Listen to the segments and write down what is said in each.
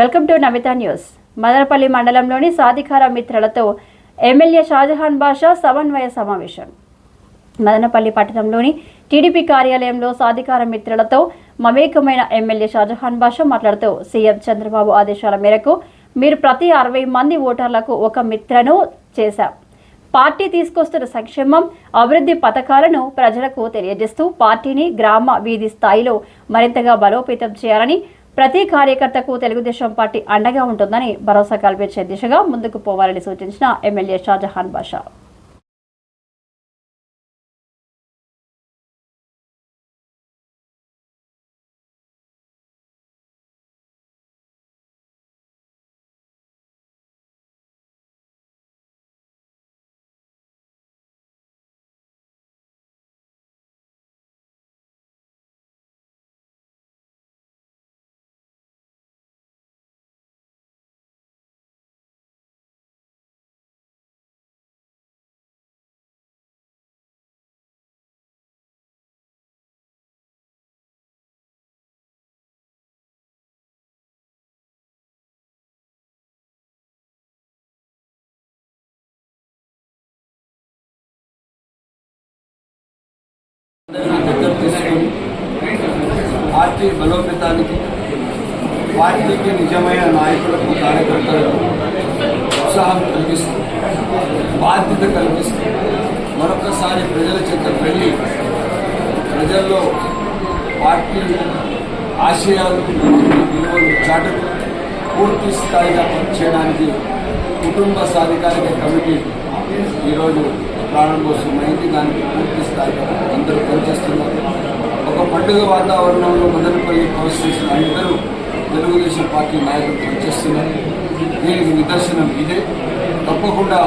Welcome to Namita news. Madanapalle మండలంలోని సాధికార మిత్రులతో ఎమ్మెల్యే షాజహాన్ బాషా సమన్వయ సమావేశం. మదనపల్లి పట్టణంలోని టీడీపీ కార్యాలయంలో సాధికార మిత్రులతో మమేకమైన ఎమ్మెల్యే షాజహాన్ బాషా మాట్లాడుతూ సీఎం చంద్రబాబు ఆదేశాల మేరకు మీరు ప్రతి అరవై మంది ఓటర్లకు ఒక మిత్రను చేశాం. పార్టీ తీసుకొస్తున్న సంక్షేమం అభివృద్ధి పథకాలను ప్రజలకు తెలియజేస్తూ పార్టీని గ్రామ వీధి స్థాయిలో మరింతగా బలోపేతం చేయాలని ప్రతి కార్యకర్తకు తెలుగుదేశం పార్టీ అండగా ఉంటుందని భరోసా కల్పించే దిశగా ముందుకు పోవాలని సూచించిన ఎమ్మెల్యే షాజహాన్ బాషా. పార్టీ బలోపేతానికి పార్టీకి నిజమైన నాయకులకు కార్యకర్తలకు ఉత్సాహం కలిగిస్తూ బాధ్యత కల్పిస్తూ మరొకసారి ప్రజల చెంత వెళ్ళి ప్రజల్లో పార్టీ ఆశయాలు పార్టీ విలువలు చాటుకు పూర్తి స్థాయిగా పనిచేయడానికి కుటుంబ సాధికారిక కమిటీ ఈరోజు ప్రారంభోత్సవమైంది దానికి పూర్తి స్థాయిలో అందరూ పనిచేస్తున్నారు. ఒక పండుగ వాతావరణంలో మదనపల్లి ప్రవేశించిన అందరూ తెలుగుదేశం పార్టీ నాయకులు పనిచేస్తున్నారు దీనికి నిదర్శనం ఇదే. తప్పకుండా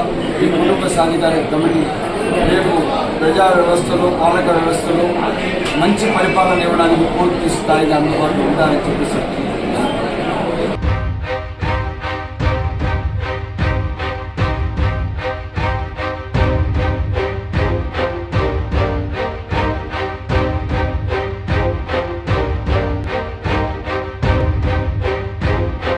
ఈ కుటుంబ సాధికార కమిటీ రేపు ప్రజా వ్యవస్థలో పాలక వ్యవస్థలో మంచి పరిపాలన ఇవ్వడానికి పూర్తి స్థాయిగా అందుబాటులో ఉండాలని చెప్పేసి